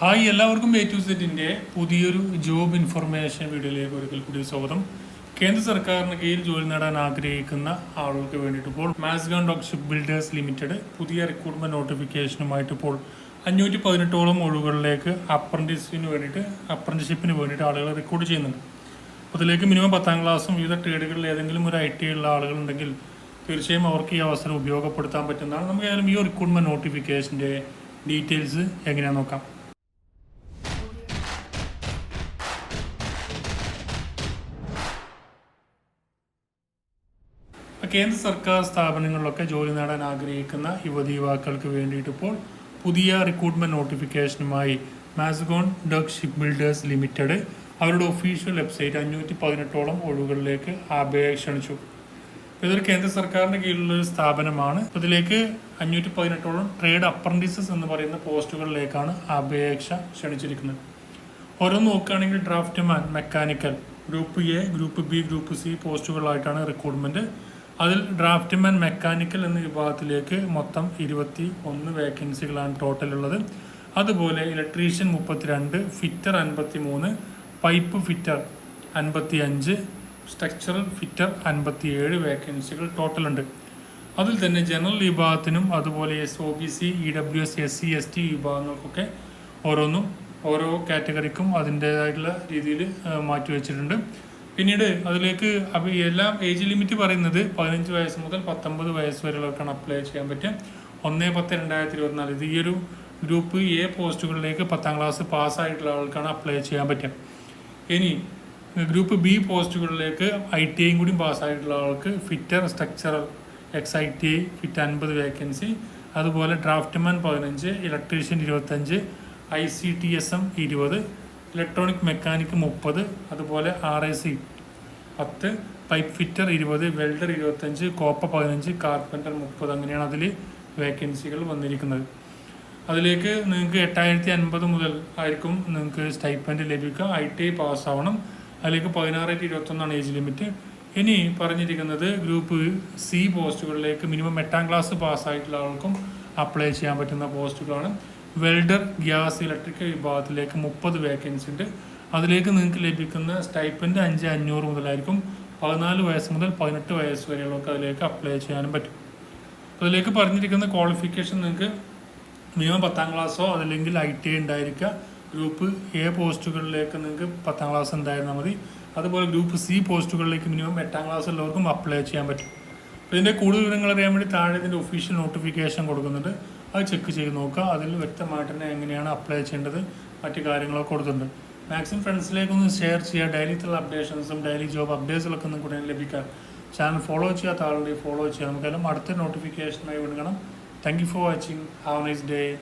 Hi എല്ലാവർക്കും A to സെറ്റിന്റെ പുതിയൊരു ജോബ് ഇൻഫർമേഷൻ വീഡിയോയിലേക്ക് ഒരിക്കൽ കൂടി സ്വാഗതം. കേന്ദ്ര സർക്കാരിന് കീഴിൽ ജോലി നേടാൻ ആഗ്രഹിക്കുന്ന ആളുകൾക്ക് വേണ്ടിയിട്ട് ഇപ്പോൾ Mazagon dock ship builders limited പുതിയ റിക്രൂട്ട്മെന്റ് നോട്ടിഫിക്കേഷനുമായിട്ട് ഇപ്പോൾ അഞ്ഞൂറ്റി പതിനെട്ടോളം ഒഴിവുകളിലേക്ക് അപ്രന്റീസിന് വേണ്ടിയിട്ട് അപ്രന്റീഷിപ്പിന് വേണ്ടിയിട്ട് ആളുകൾ റിക്രൂട്ട് ചെയ്യുന്നുണ്ട്. അപ്പോൾ അതിലേക്ക് മിനിമം പത്താം ക്ലാസ്സും വിവിധ ട്രേഡുകളിൽ ഏതെങ്കിലും ഒരു ഐ ടി ഉള്ള ആളുകളുണ്ടെങ്കിൽ തീർച്ചയായും അവർക്ക് ഈ അവസരം ഉപയോഗപ്പെടുത്താൻ പറ്റുന്നതാണ്. നമുക്ക് ഏതായാലും ഈ റിക്രൂട്ട്മെന്റ് നോട്ടിഫിക്കേഷന്റെ ഡീറ്റെയിൽസ് എങ്ങനെയാണെന്ന് നോക്കാം. കേന്ദ്ര സർക്കാർ സ്ഥാപനങ്ങളിലൊക്കെ ജോലി നേടാൻ ആഗ്രഹിക്കുന്ന യുവതി യുവാക്കൾക്ക് വേണ്ടിയിട്ട് ഇപ്പോൾ പുതിയ recruitment നോട്ടിഫിക്കേഷനുമായി Mazagon dock ship builders limited അവരുടെ ഒഫീഷ്യൽ വെബ്സൈറ്റ് അഞ്ഞൂറ്റി പതിനെട്ടോളം ഒഴിവുകളിലേക്ക് അപേക്ഷ ക്ഷണിച്ചു ഇതൊരു കേന്ദ്ര സർക്കാരിന്റെ കീഴിലുള്ള സ്ഥാപനമാണ്. ഇതിലേക്ക് അഞ്ഞൂറ്റി പതിനെട്ടോളം ട്രേഡ് അപ്രന്റീസസ് എന്ന് പറയുന്ന പോസ്റ്റുകളിലേക്കാണ് അപേക്ഷ ക്ഷണിച്ചിരിക്കുന്നത്. ഓരോ നോക്കുകയാണെങ്കിൽ draftsman mechanical group A group B group C പോസ്റ്റുകളായിട്ടാണ് recruitment അതിൽ ഡ്രാഫ്റ്റ്മാൻ മെക്കാനിക്കൽ എന്ന വിഭാഗത്തിലേക്ക് മൊത്തം ഇരുപത്തി ഒന്ന് വേക്കൻസികളാണ് ടോട്ടൽ ഉള്ളത് അതുപോലെ ഇലക്ട്രീഷ്യൻ മുപ്പത്തിരണ്ട് ഫിറ്റർ അൻപത്തി മൂന്ന് പൈപ്പ് ഫിറ്റർ അൻപത്തി അഞ്ച് സ്ട്രക്ചറൽ ഫിറ്റർ അൻപത്തിയേഴ് വേക്കൻസികൾ ടോട്ടൽ ഉണ്ട് അതിൽ തന്നെ ജനറൽ വിഭാഗത്തിനും അതുപോലെ S O B C E W S S C S T വിഭാഗങ്ങൾക്കൊക്കെ ഓരോന്നും ഓരോ കാറ്റഗറിക്കും അതിന്റേതായിട്ടുള്ള രീതിയിൽ മാറ്റി വെച്ചിട്ടുണ്ട് പിന്നീട് അതിലേക്ക് എല്ലാം ഏജ് ലിമിറ്റ് പറയുന്നത് പതിനഞ്ച് വയസ്സ് മുതൽ പത്തൊമ്പത് വയസ്സ് വരെയുള്ളവർക്കാണ് അപ്ലൈ ചെയ്യാൻ പറ്റുക. ഒന്ന് പത്ത് രണ്ടായിരത്തി ഇരുപത്തിനാല്. ഇത് ഈ ഒരു ഗ്രൂപ്പ് എ പോസ്റ്റുകളിലേക്ക് പത്താം ക്ലാസ് പാസ്സായിട്ടുള്ള ആൾക്കാണ് അപ്ലൈ ചെയ്യാൻ പറ്റുക. ഇനി ഗ്രൂപ്പ് ബി പോസ്റ്റുകളിലേക്ക് ഐ ടി ഐയും കൂടി പാസ്സായിട്ടുള്ള ആൾക്ക് fitter structural ex I T I fit അൻപത് വേക്കൻസി അതുപോലെ ഡ്രാഫ്റ്റ്മാൻ പതിനഞ്ച് ഇലക്ട്രീഷ്യൻ ഇരുപത്തഞ്ച് I C T S M ഇരുപത് ഇലക്ട്രോണിക് മെക്കാനിക് മുപ്പത് അതുപോലെ ആർ എ സി പത്ത് പൈപ്പ് ഫിറ്റർ ഇരുപത് വെൽഡർ ഇരുപത്തഞ്ച് കോപ്പ പതിനഞ്ച് കാർപ്പന്റർ മുപ്പത് അങ്ങനെയാണ് അതിൽ വേക്കൻസികൾ വന്നിരിക്കുന്നത്. അതിലേക്ക് നിങ്ങൾക്ക് എട്ടായിരത്തി അൻപത് മുതൽ ആയിരിക്കും നിങ്ങൾക്ക് സ്റ്റൈപ്പൻഡ് ലഭിക്കുക. ഐ ടി ഐ പാസ്സാവണം അതിലേക്ക് പതിനാറായിരത്തി ഇരുപത്തൊന്നാണ് ഏജ് ലിമിറ്റ് ഇനി പറഞ്ഞിരിക്കുന്നത് ഗ്രൂപ്പ് സി പോസ്റ്റുകളിലേക്ക് മിനിമം എട്ടാം ക്ലാസ് പാസ്സായിട്ടുള്ള ആൾക്കും അപ്ലൈ ചെയ്യാൻ പറ്റുന്ന പോസ്റ്റുകളാണ് വെൽഡർ ഗ്യാസ് ഇലക്ട്രിക് വിഭാഗത്തിലേക്ക് മുപ്പത് വേക്കൻസി ഉണ്ട് അതിലേക്ക് നിങ്ങൾക്ക് ലഭിക്കുന്ന സ്റ്റൈപ്പൻഡ് അഞ്ച് അഞ്ഞൂറ് മുതലായിരിക്കും. പതിനാല് വയസ്സ് മുതൽ പതിനെട്ട് വയസ്സ് വരെയുള്ളവർക്ക് അതിലേക്ക് അപ്ലൈ ചെയ്യാനും പറ്റും. അതിലേക്ക് പറഞ്ഞിരിക്കുന്ന ക്വാളിഫിക്കേഷൻ നിങ്ങൾക്ക് മിനിമം പത്താം ക്ലാസ്സോ അതല്ലെങ്കിൽ ഐ ടി ഉണ്ടായിരിക്കുക ഗ്രൂപ്പ് എ പോസ്റ്റുകളിലേക്ക് നിങ്ങൾക്ക് പത്താം ക്ലാസ് ഉണ്ടായിരുന്നാൽ മതി. അതുപോലെ ഗ്രൂപ്പ് സി പോസ്റ്റുകളിലേക്ക് മിനിമം എട്ടാം ക്ലാസ് ഉള്ളവർക്കും അപ്ലൈ ചെയ്യാൻ പറ്റും. ഇതിന്റെ കൂടുതൽ വിവരങ്ങൾ അറിയാൻ വേണ്ടി താഴെ ഇതിന്റെ ഒഫീഷ്യൽ നോട്ടിഫിക്കേഷൻ കൊടുക്കുന്നുണ്ട്. അത് ചെക്ക് ചെയ്ത് നോക്കുക. അതിൽ വ്യക്തമായിട്ട് തന്നെ എങ്ങനെയാണ് അപ്ലൈ ചെയ്യേണ്ടത് മറ്റു കാര്യങ്ങളൊക്കെ കൊടുത്തിട്ടുണ്ട്. മാക്സിമം ഫ്രണ്ട്സിലേക്കൊന്ന് ഷെയർ ചെയ്യുക. ഡെയിലിത്തുള്ള അപ്ഡേഷൻസും ഡെയിലി ജോബ് അപ്ഡേറ്റ്സുകളൊക്കെ ഒന്നും കൂടെ ലഭിക്കാൻ ചാനൽ ഫോളോ ചെയ്യാത്ത ആളുണ്ടെങ്കിൽ ഫോളോ ചെയ്യാം. നമുക്കെല്ലാം അടുത്ത നോട്ടിഫിക്കേഷനായി വിടണം thank you for watching have nice day